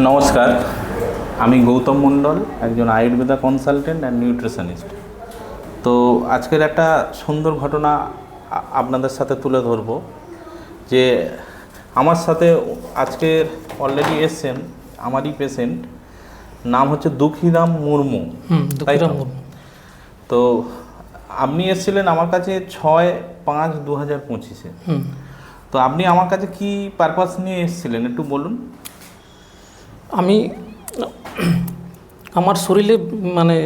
নমস্কার। আমি গৌতম মণ্ডল একজন আয়ুর্বেদা কনসালটেন্ট অ্যান্ড নিউট্রিশনিস্ট। তো আজকের একটা সুন্দর ঘটনা আপনাদের সাথে তুলে ধরব যে আমার সাথে আজকের অলরেডি এসছেন আমারই পেশেন্ট নাম হচ্ছে দুঃখীরাম মুর্মু। তাই তো? আপনি এসেছিলেন আমার কাছে ছয় পাঁচ দু হাজার পঁচিশে তো আপনি আমার কাছে কি পারপাস নিয়ে এসেছিলেন একটু বলুন? আমি আমার শরীরে মানে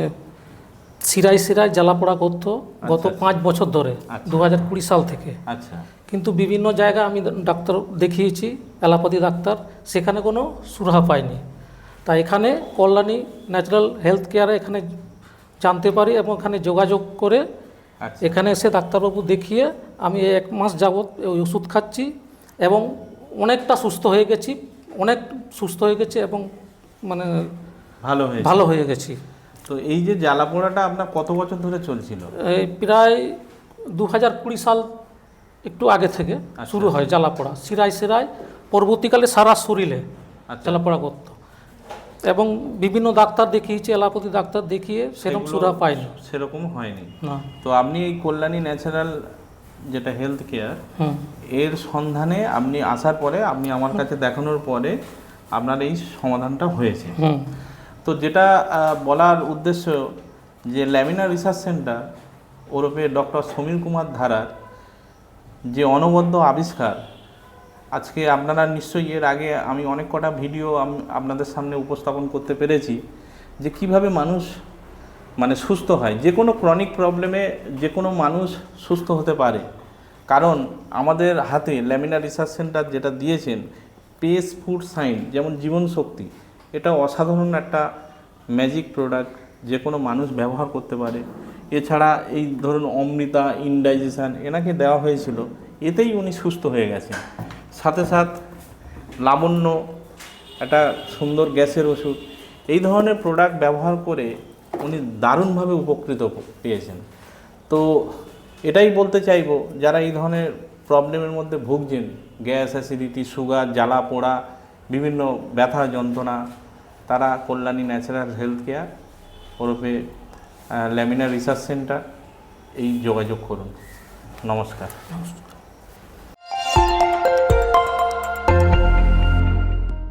সিরাই সিরাই জ্বালাপোড়া করতো গত আচ্ছা। পাঁচ বছর ধরে আচ্ছা। দু হাজার কুড়ি সাল থেকে। আচ্ছা। কিন্তু বিভিন্ন জায়গায় আমি ডাক্তার দেখিয়েছি অ্যালোপ্যাথি ডাক্তার সেখানে কোনো সুরাহা পাইনি। তাই এখানে কল্যাণী ন্যাচারাল হেলথ কেয়ারে এখানে জানতে পারি এবং এখানে যোগাযোগ করে আচ্ছা। এখানে এসে ডাক্তারবাবু দেখিয়ে আমি এক মাস যাবৎ ওই ওষুধ খাচ্ছি এবং অনেকটা সুস্থ হয়ে গেছি। অনেক সুস্থ হয়ে গেছি এবং মানে ভালো হয়েছে। ভালো হয়ে গেছি। তো এই যে জ্বালা পোড়াটা আপনার কত বছর ধরে চলছিল? এই প্রায় দু হাজার কুড়ি সাল একটু আগে থেকে শুরু হয় জ্বালাপোড়া। সিরাই সিরাই পরবর্তীকালে সারা শরীরে আচ্ছা। জ্বালাপোড়া করতো। এবং বিভিন্ন ডাক্তার দেখিয়েছি এলাপতি ডাক্তার দেখিয়ে সেরকম সুরা পাইনি সেরকম হয়নি। না। তো আপনি এই কল্যাণী ন্যাচারাল যেটা হেলথ কেয়ার এর সন্ধানে আপনি আসার পরে আপনি আমার কাছে দেখানোর পরে আপনার এই সমাধানটা হয়েছে। তো যেটা বলার উদ্দেশ্য যে ল্যামিনা রিসার্চ সেন্টার ওরফে ডক্টর সমীর কুমার ধারার যে অনবদ্য আবিষ্কার আজকে আপনারা নিশ্চয়ই এর আগে আমি অনেক কটা ভিডিও আপনাদের সামনে উপস্থাপন করতে পেরেছি যে কীভাবে মানুষ মানে সুস্থ হয়। যে কোনো ক্রনিক প্রবলেমে যে কোনো মানুষ সুস্থ হতে পারে। কারণ আমাদের হাতে ল্যামিনা রিসার্চ সেন্টার যেটা দিয়েছেন পেস ফুড সাইন যেমন জীবন শক্তি, এটা অসাধারণ একটা ম্যাজিক প্রোডাক্ট যে কোনো মানুষ ব্যবহার করতে পারে। এছাড়া এই ধরুন অমৃতা ইনডাইজেশান এনাকে দেওয়া হয়েছিল। এতেই উনি সুস্থ হয়ে গেছেন। সাথে সাথ লাবণ্য, একটা সুন্দর গ্যাসের ওষুধ, এই ধরনের প্রোডাক্ট ব্যবহার করে উনি দারুণভাবে উপকৃত পেয়েছেন। তো এটাই বলতে চাইব, যারা এই ধরনের প্রবলেমের মধ্যে ভুগছেন, গ্যাস, অ্যাসিডিটি, সুগার, জ্বালা, পোড়া, বিভিন্ন ব্যথা, যন্ত্রণা, তারা কল্যাণী ন্যাচারাল হেলথ কেয়ার ওরফে ল্যামিনা রিসার্চ সেন্টার এই যোগাযোগ করুন। নমস্কার। নমস্কার।